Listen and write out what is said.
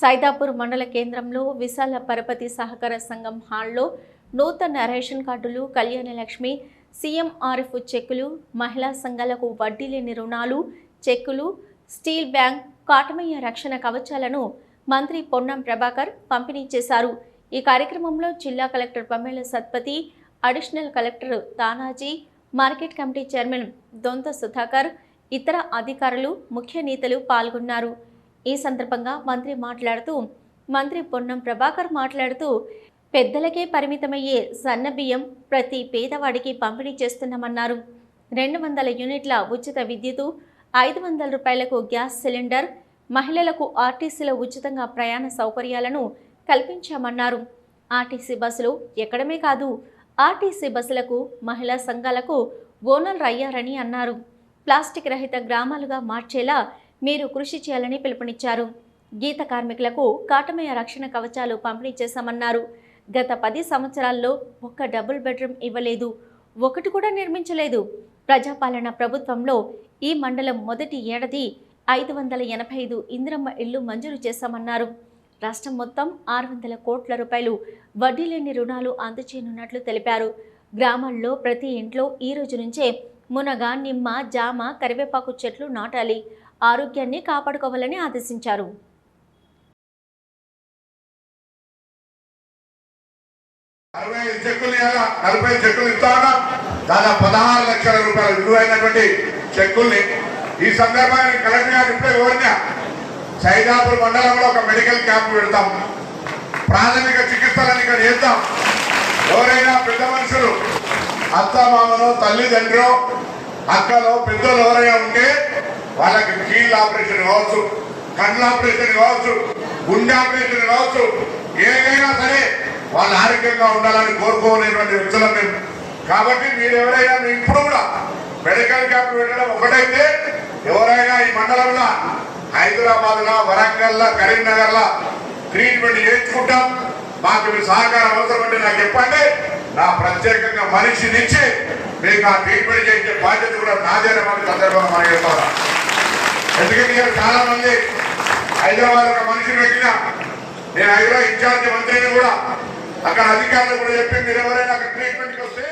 సైదాపూర్ మండల కేంద్రంలో విశాల పరపతి సహకార సంఘం హాల్లో నూతన రేషన్ కార్డులు కళ్యాణ లక్ష్మి సీఎంఆర్ఎఫ్ చెక్కులు మహిళా సంఘాలకు వడ్డీ లేని రుణాలు చెక్కులు స్టీల్ బ్యాంక్ కాటమయ్య రక్షణ కవచాలను మంత్రి పొన్నం ప్రభాకర్ పంపిణీ చేశారు. ఈ కార్యక్రమంలో జిల్లా collector Pamela Satpathy additional collector Tanaji market committee chairman Donta Sudhakar ఇతర అధికారులు ముఖ్య నేతలు పాల్గొన్నారు. ఈ సందర్భంగా మంత్రి మాట్లాడుతూ మంత్రి పొన్నం ప్రభాకర్ మాట్లాడుతూ పెద్దలకే పరిమితమయ్యే సన్న బియ్యం ప్రతి పేదవాడికి పంపిణీ చేస్తున్నామన్నారు. రెండు వందల యూనిట్ల ఉచిత విద్యుత్ ఐదు వందల రూపాయలకు గ్యాస్ సిలిండర్ మహిళలకు ఆర్టీసీలో ఉచితంగా ప్రయాణ సౌకర్యాలను కల్పించామన్నారు. ఆర్టీసీ బస్సులు ఎక్కడమే కాదు ఆర్టీసీ బస్సులకు మహిళా సంఘాలకు ఓనర్లు అయ్యారని అన్నారు. ప్లాస్టిక్ రహిత గ్రామాలుగా మార్చేలా మీరు కృషి చేయాలని పిలుపునిచ్చారు. గీత కార్మికులకు కాటమయ్య రక్షణ కవచాలు పంపిణీ చేశామన్నారు. గత పది సంవత్సరాల్లో ఒక్క డబుల్ బెడ్రూమ్ ఇవ్వలేదు. ఒకటి కూడా నిర్మించలేదు. ప్రజాపాలన ప్రభుత్వంలో ఈ మండలం మొదటి ఏడాది ఐదు వందల ఎనభై ఐదు ఇందిరమ్మ ఇళ్ళు మంజూరు చేశామన్నారు. రాష్ట్రం మొత్తం ఆరు వందల కోట్ల రూపాయలు వడ్డీ లేని రుణాలు అందచేయనున్నట్లు తెలిపారు. గ్రామాల్లో ప్రతి ఇంట్లో ఈ రోజు నుంచే మునగ నిమ్మ జామ కరివేపాకు చెట్లు నాటాలి. ఆరోగ్యాన్ని కాపాడుకోవాలని ఆదేశించారు. అరవై ఐదు చెక్కులు ఇవ్వాలా నలభై చెక్కులు ఇస్తా ఉన్నాం దాదాపు పదహారు లక్షల రూపాయల విలువైనటువంటి చెక్కుల్ని ఈ సందర్భాన్ని కలెక్టర్ గారు ఇప్పుడే కోరిన సైదాపూర్ మండలంలో ఒక మెడికల్ క్యాంప్ పెడతాం. ప్రాథమిక చికిత్సలను ఇక్కడ చేద్దాం. ఎవరైనా పెద్ద మనుషులు అత్త మామలో తల్లిదండ్రులు అక్కలో పెద్దలు ఎవరైనా ఉంటే వాళ్ళకి కీళ్ళ ఆపరేషన్ కావచ్చు కళ్ళ ఆపరేషన్ కావచ్చు గుండె ఆపరేషన్ కావచ్చు ఏదైనా సరే వాళ్ళు ఆరోగ్యంగా ఉండాలని కోరుకోలేటువంటి వ్యక్తులం మేము. కాబట్టి మీరు ఎవరైనా మీ ఇప్పుడు కూడా మెడికల్ క్యాంప్ పెట్టడం ఒకటైతే ఎవరైనా ఈ మండలంలో హైదరాబాద్లో వరంగల్లో కరీంనగర్లో ట్రీట్మెంట్ చేయించుకుంటాం. మాకు మీ సహకారం అవసరం అంటే నాకు చెప్పండి. నా ప్రత్యేకంగా మనిషినిచ్చి మీకు ఆ ట్రీట్మెంట్ చేయించే బాధ్యత కూడా నాదేనే మనకి సందర్భంగా మనం చెప్తాను ఎందుకంటే ఇక్కడ చాలా మంది హైదరాబాద్ ఒక మనిషిని పెట్టిన నేను హైదరాబాద్ ఇన్ఛార్జ్ మంత్రిని కూడా అక్కడ అధికారులు కూడా చెప్పి మీరు ఎవరైనా అక్కడ ట్రీట్మెంట్కి వస్తే